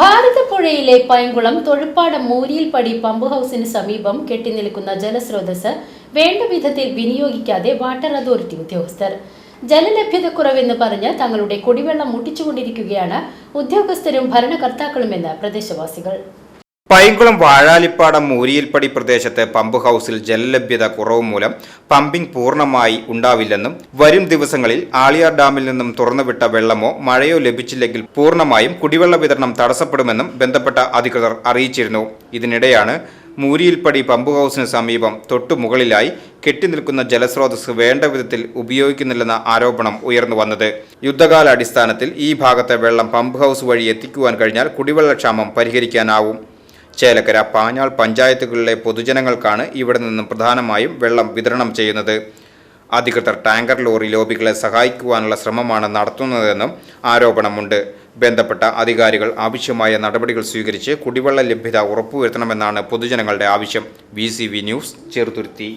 ഭാരതപ്പുഴയിലെ Painkulam Thozhuppadam Mooriyilppadi pump ഹൗസിന് സമീപം കെട്ടിനിൽക്കുന്ന ജലസ്രോതസ് വേണ്ട വിധത്തിൽ വിനിയോഗിക്കാതെ വാട്ടർ അതോറിറ്റി ഉദ്യോഗസ്ഥർ. ജലലഭ്യതക്കുറവെന്ന് പറഞ്ഞ് തങ്ങളുടെ കുടിവെള്ളം മുട്ടിച്ചുകൊണ്ടിരിക്കുകയാണ് ഉദ്യോഗസ്ഥരും ഭരണകർത്താക്കളുമെന്ന് പ്രദേശവാസികൾ. പൈങ്കുളം വാഴാലിപ്പാടം മൂരിയിൽപ്പടി പ്രദേശത്ത് പമ്പ് ഹൗസിൽ ജലലഭ്യത കുറവ് മൂലം പമ്പിംഗ് പൂർണമായി ഉണ്ടാവില്ലെന്നും വരും ദിവസങ്ങളിൽ ആളിയാർ ഡാമിൽ നിന്നും തുറന്നുവിട്ട വെള്ളമോ മഴയോ ലഭിച്ചില്ലെങ്കിൽ പൂർണമായും കുടിവെള്ള വിതരണം തടസ്സപ്പെടുമെന്നും ബന്ധപ്പെട്ട അധികൃതർ അറിയിച്ചിരുന്നു. ഇതിനിടെയാണ് മൂരിയിൽപ്പടി പമ്പ് ഹൗസിന് സമീപം തൊട്ടുമുകളിലായി കെട്ടിനിൽക്കുന്ന ജലസ്രോതസ് വേണ്ട വിധത്തിൽ ഉപയോഗിക്കുന്നില്ലെന്ന ആരോപണം ഉയർന്നു വന്നത്. യുദ്ധകാലാടിസ്ഥാനത്തിൽ ഈ ഭാഗത്തെ വെള്ളം പമ്പ് ഹൗസ് വഴി എത്തിക്കുവാൻ കഴിഞ്ഞാൽ കുടിവെള്ളക്ഷാമം പരിഹരിക്കാനാവും. ചേലക്കര പാഞ്ഞാൾ പഞ്ചായത്തുകളിലെ പൊതുജനങ്ങൾക്കാണ് ഇവിടെ നിന്നും പ്രധാനമായും വെള്ളം വിതരണം ചെയ്യുന്നത്. അധികൃതർ ടാങ്കർ ലോറി ലോബികളെ സഹായിക്കുവാനുള്ള ശ്രമമാണ് നടത്തുന്നതെന്നും ആരോപണമുണ്ട്. ബന്ധപ്പെട്ട അധികാരികൾ ആവശ്യമായ നടപടികൾ സ്വീകരിച്ച് കുടിവെള്ള ലഭ്യത ഉറപ്പുവരുത്തണമെന്നാണ് പൊതുജനങ്ങളുടെ ആവശ്യം. V news Cheruthuruthy.